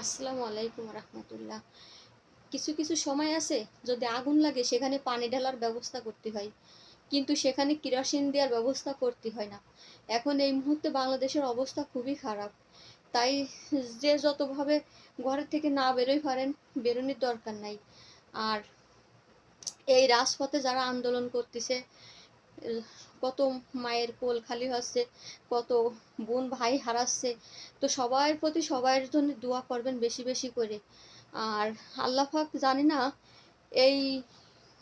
আসসালামু আলাইকুম রহমতুল্লাহ। কিছু কিছু সময় আছে যদি আগুন লাগে সেখানে পানি ঢালার ব্যবস্থা করতে হয়। কিন্তু সেখানে কিরাসিন দেওয়ার ব্যবস্থা করতে হয় না। এখন এই মুহূর্তে বাংলাদেশের অবস্থা খুবই খারাপ। তাই যে যতভাবে ঘরের থেকে না বেরোই পারেন, বেরোনোর দরকার নাই। আর এই রাজপথে যারা আন্দোলন করতেছে কত মায়ের কোল খালি হচ্ছে, কত বোন ভাই হারাচ্ছে। তো সবার প্রতি সবার জন্য দোয়া করবেন বেশি বেশি করে। আর আল্লাহ পাক জানি না এই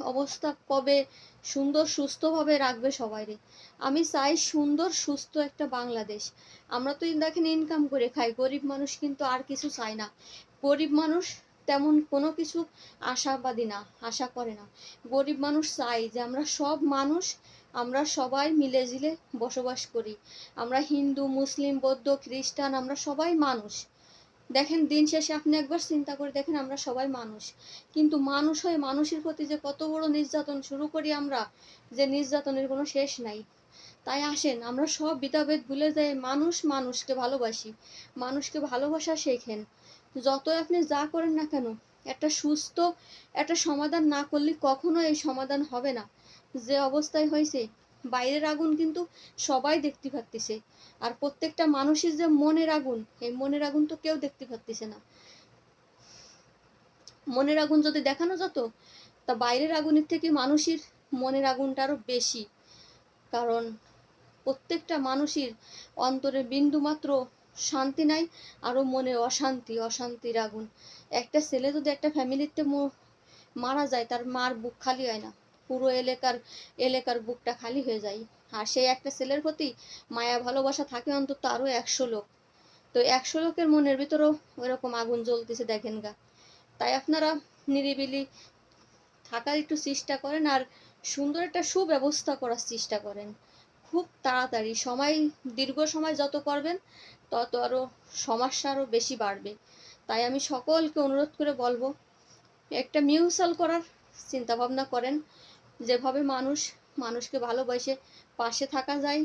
অবস্থা কবে সুন্দর সুস্থভাবে রাখবে সবাইরে। আমি চাই সুন্দর, সুস্থ একটা বাংলাদেশ। আমরা তো দেখেন ইনকাম করে খাই, গরিব মানুষ কিন্তু আর কিছু চায় না। গরিব মানুষ তেমন কোনো কিছু আশাবাদী না, আশা করে না। গরিব মানুষ চাই যে আমরা সব মানুষ, আমরা সবাই মিলে মিলেঝিলে বসবাস করি। আমরা হিন্দু, মুসলিম, বৌদ্ধ, খ্রিস্টান, আমরা সবাই মানুষ। দেখেন দিন শেষে আপনি একবার চিন্তা করে দেখেন আমরা সবাই মানুষ। কিন্তু মানুষ হয়ে মানুষের প্রতি যে কত বড় নির্যাতন শুরু করি আমরা, যে নির্যাতনের কোনো শেষ নাই। তাই আসেন, আমরা সব বিধাভেদ ভুলে যাই মানুষ মানুষকে ভালোবাসি, মানুষকে ভালোবাসা শেখেন। যতই আপনি যা করেন না কেন, একটা সুস্থ, একটা সমাধান না করলে কখনো এই সমাধান হবে না। যে অবস্থায় হয়েছে বাইরের আগুন কিন্তু সবাই দেখতে পারতেছে। আর প্রত্যেকটা মানুষের যে মনের আগুন, এই মনের আগুন তো কেউ দেখতে পারতেছে না। মনের আগুন যদি দেখানো যেত, তা বাইরের আগুনের থেকে মানুষের মনের আগুনটা আরও বেশি। কারণ প্রত্যেকটা মানুষের অন্তরে বিন্দু মাত্র শান্তি নাই, আরও মনে অশান্তি, অশান্তির আগুন। একটা ছেলে যদি একটা ফ্যামিলিতে মারা যায়, তার মার বুক খালি হয় না। পুরো এলাকার এলাকার বুকটা খালি হয়ে যায়। আর সেই একটা ছেলের প্রতি মায়া, ভালোবাসা থাকে অন্তত আরও একশো লোক। তো একশো লোকের মনের ভিতরেও ওইরকম আগুন জ্বলতেছে, দেখেন গা। তাই আপনারা নিরিবিলি থাকার একটু চেষ্টা করেন আর সুন্দর একটা সুব্যবস্থা করার চেষ্টা করেন। খুব তাড়াতাড়ি, সময়, দীর্ঘ সময় যত করবেন, তত আরও সমস্যা আরও বেশি বাড়বে। তাই আমি সকলকে অনুরোধ করে বলব, একটা মিউচাল করার চিন্তা ভাবনা করেন। যেভাবে মানুষ, মানুষকে ভালোবাসে পাশে থাকা যায়,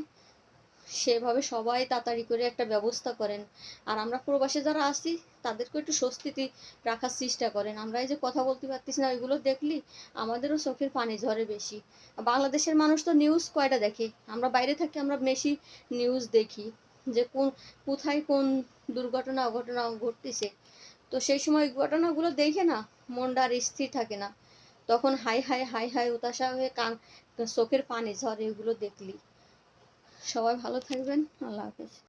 সেভাবে সবাই তাড়াতাড়ি করে একটা ব্যবস্থা করেন। আর আমরা প্রবাসে যারা আসি তাদেরকে একটু স্বস্তিতে রাখার চেষ্টা করেন। আমরা এই যে কথা বলতে পারতেছি না, ওইগুলো দেখলি আমাদেরও চোখের পানি ঝরে বেশি। বাংলাদেশের মানুষ তো নিউজ কয়টা দেখে? আমরা বাইরে থাকি, আমরা বেশি নিউজ দেখি যে কোন, কোথায় কোন দুর্ঘটনা, অঘটনা ঘটতেছে। তো সেই সময় ঘটনাগুলো দেখে না, মনটা আর স্থির থাকে না। তখন হাই হাই হাই হাই উতাসা হয়ে কান, চোখের পানি ঝরে এগুলো দেখলি। সবাই ভালো থাকবেন, আল্লাহ হাফেজ।